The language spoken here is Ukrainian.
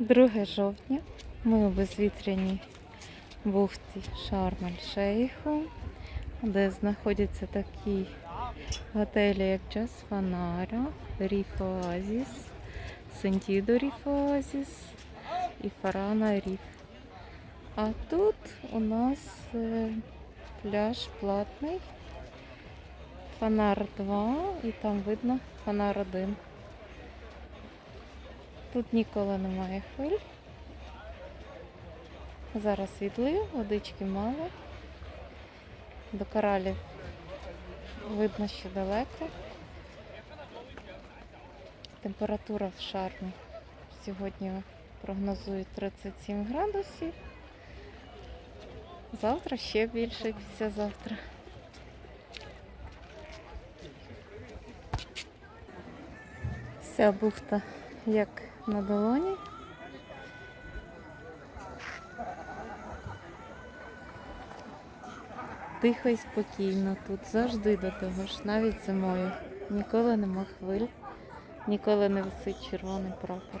2 жовтня. Ми у безвітряній бухті Шарм-Ель-Шейху, де знаходяться такі готелі, як Джаз Фанара, Ріф Оазіс, Сентідо Ріф Оазіс і Фарана Ріф. А тут у нас е, пляж платний. Фанар 2 і там видно фанар 1. Тут ніколи немає хвиль. Зараз відлив, водички мало. До коралів видно, що далеко. Температура в шармі сьогодні прогнозують 37 градусів. Завтра ще більше, післязавтра. Вся бухта як на долоні. Тихо і спокійно тут, завжди до того ж, навіть зимою. Ніколи нема хвиль, ніколи не висить червоний прапор.